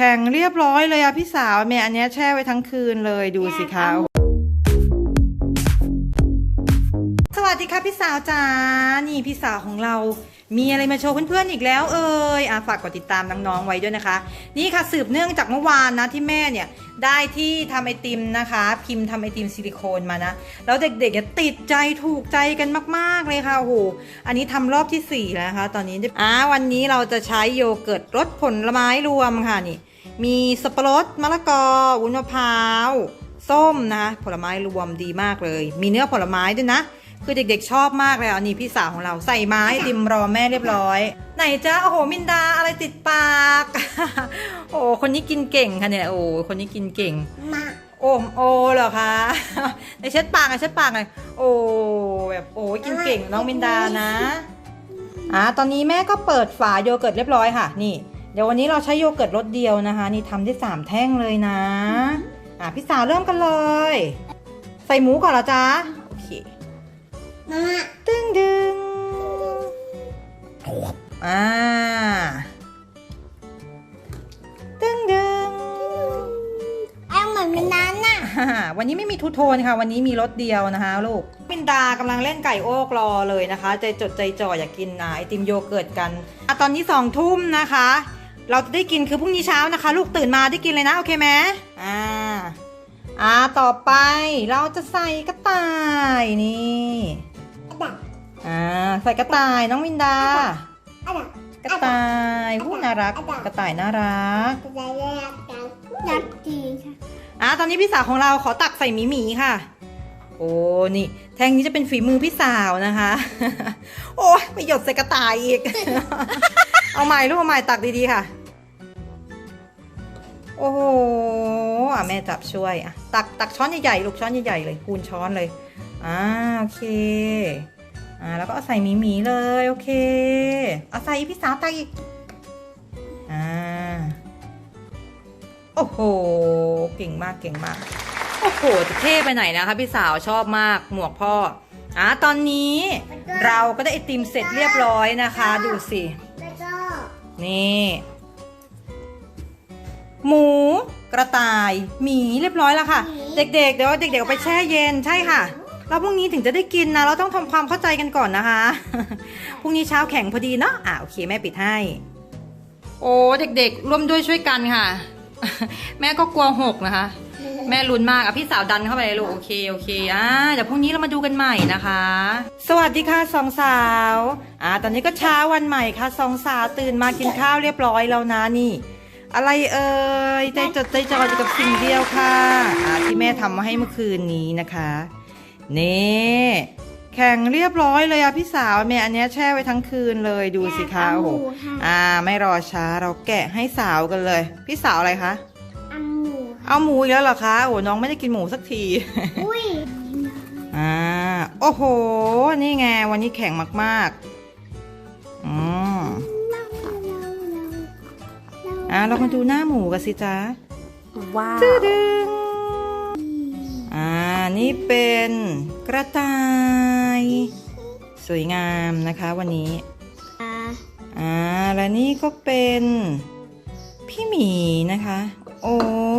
แข็งเรียบร้อยเลยอะพี่สาวแม่อันเนี้ยแช่ไว้ทั้งคืนเลยดูสิคะสวัสดีค่ะพี่สาวจ๋านี่พี่สาวของเรา มีอะไรมาโชว์เพื่อนๆอีกแล้วเอ่ยอะฝากกดติดตามน้องๆไว้ด้วยนะคะ นี่ค่ะสืบเนื่องจากเมื่อวานนะที่แม่เนี่ยได้ที่ทำไอติมนะคะ พิมพ์ทำไอติมซิลิโคนมานะ แล้วเด็กๆเนี่ยติดใจถูกใจกันมากๆเลยค่ะโอ้โหอันนี้ทำรอบที่สี่แล้วนะคะ ตอนนี้อ่าวันนี้เราจะใช้โยเกิร์ตรสผลไม้รวมค่ะนี่ มีสับปะรดมะละกอ วุ้นมะพร้าว ส้มนะคะผลไม้รวมดีมากเลย มีเนื้อผลไม้ด้วยนะ คือเด็กๆชอบมากเลยอันนี้พี่สาวของเราใส่ไม้ติมรอแม่เรียบร้อย ไหนจ้าโอ้โหมินดาอะไรติดปาก โอ้คนนี้กินเก่งค่ะเนี่ยโอ้คนนี้กินเก่งมาโอมโอเหรอคะในเช็ดปากหน่อยเช็ดปากหน่อยโอ้แบบโอ้กินเก่งน้องมินดานะอ่าตอนนี้แม่ก็เปิดฝาโยเกิร์ตเรียบร้อยค่ะ นี่เดี๋ยววันนี้เราใช้โยเกิร์ตรสเดียวนะคะ นี่ทำได้สามแท่งเลยนะ อ่าพี่สาวเริ่มกันเลย ใส่หมูก่อนเหรอจ๊ะโอเคมาตึงดึงอ่าตึงดึงแองเหมือนเป็นนั้นน่ะอ่าวันนี้ไม่มีทูโทนค่ะ วันนี้มีรสเดียวนะคะลูกมินดากำลังเล่นไก่โอกรอเลยนะคะ ใจจดใจจ่ออยากกินอ่าไอติมโยเกิร์ตกันอะตอนนี้สองทุ่มนะคะ เราจะได้กินคือพรุ่งนี้เช้านะคะ ลูกตื่นมาได้กินเลยนะ โอเคไหมอ่าอ่าต่อไปเราจะใส่กระต่ายนี่ดักอ่าใส่กระต่ายน้องมินดาอะดักกระต่ายวู้น่ารัก กระต่ายน่ารักจะได้แรกกันดักจีค่ะอะตอนนี้พี่สาวของเราขอตักใส่หมีหมีค่ะ โอ้นี่ แท่งนี้จะเป็นฝีมือพี่สาวนะคะ โอ้ยไปหยดใส่กระต่ายอีก เอาใหม่ลูกเอาใหม่ตักดีๆค่ะ โอ้โหอะแม่จับช่วยอะตักตักช้อนใหญ่ๆลูกช้อนใหญ่ๆเลยคูณช้อนเลยอ่าโอเคอ่าแล้วก็เอาใส่หมีหมีๆเลยโอเคเอาใส่อีกพี่สาวตักอีกอ่าโอ้โหเก่งมากเก่งมากโอ้โหจะเท่ไปไหนนะคะพี่สาวชอบมากหมวกพ่ออะตอนนี้เราก็ได้ไอติมเสร็จเรียบร้อยนะคะ ดูสิแล้วก็นี่ หมู กระต่าย หมีเรียบร้อยแล้วค่ะ เด็กๆ เดี๋ยวเด็กๆเอาไปแช่เย็นใช่ค่ะแล้วพรุ่งนี้ถึงจะได้กินนะ เราต้องทำความเข้าใจกันก่อนนะคะ พรุ่งนี้เช้าแข่งพอดีเนาะอะโอเคแม่ปิดให้ โอ้เด็กๆ ร่วมด้วยช่วยกันค่ะ แม่ก็กลัวหกนะคะ แม่ลุ้นมากอะพี่สาวดันเข้าไปเลยลูกโอเคโอเคอ่าเดี๋ยวพรุ่งนี้เรามาดูกันใหม่นะคะ สวัสดีค่ะสองสาวอ่าตอนนี้ก็เช้าวันใหม่ค่ะสองสาวตื่นมากินข้าวเรียบร้อยแล้วนะนี่ อะไรเอ่ยใจจดใจจ่ออยู่กับสิ่งเดียวค่ะอ่าที่แม่ทำมาให้เมื่อคืนนี้นะคะนี่แข่งเรียบร้อยเลยอะพี่สาวแม่อันเนี้ยแช่ไว้ทั้งคืนเลยดูสิคะโอ้โหอ่า ไม่รอช้าเราแกะให้สาวกันเลย พี่สาวอะไรคะอัมหมูค่ะเอาหมูอีกแล้วเหรอคะโอ้น้องไม่ได้กินหมูสักทีอุ้ยอ่าโอ้โห นี่ไงวันนี้แข่งมากๆอืม อ่าเรามาดูหน้าหมูกันสิจ๊ะว้าวตึ้ดึงอ่า นี่เป็นกระต่าย สวยงามนะคะวันนี้ อ่า และนี่ก็เป็นพี่หมีนะคะ โอ้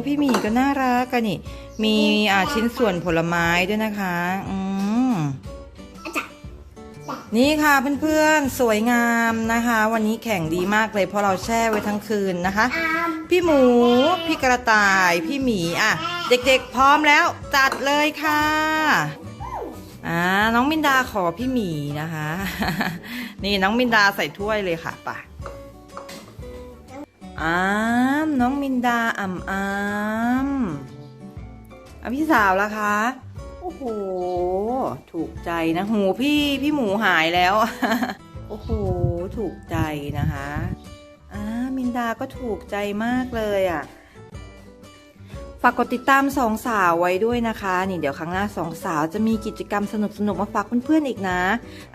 พี่หมีก็น่ารักกันนี่ มีอ่าชิ้นส่วนผลไม้ด้วยนะคะ อืม นี่ค่ะเพื่อนๆ สวยงามนะคะ วันนี้แข่งดีมากเลยเพราะเราแช่ไว้ทั้งคืนนะคะอามพี่หมู พี่กระต่าย พี่หมีอะ เด็กๆ พร้อมแล้วจัดเลยค่ะอ่าน้องมินดาขอพี่หมีนะคะ นี่น้องมินดาใส่ถ้วยเลยค่ะไปอ้ามน้องมินดาอ่ำอ้ำอะพี่สาวล่ะคะโอ้โห ถูกใจนะ หูพี่พี่หมูหายแล้ว โอ้โห ถูกใจนะคะอ่ามินดาก็ถูกใจมากเลยอะ ฝากกดติดตามสองสาวไว้ด้วยนะคะ นี่เดี๋ยวครั้งหน้าสองสาวจะมีกิจกรรมสนุกๆมาฝากเพื่อนๆอีกนะ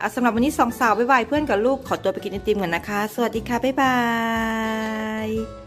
อะสำหรับวันนี้สองสาวบ๊ายบายเพื่อนกับลูกขอตัวไปกินไอติมก่อนนะคะ สวัสดีค่ะบ๊ายบาย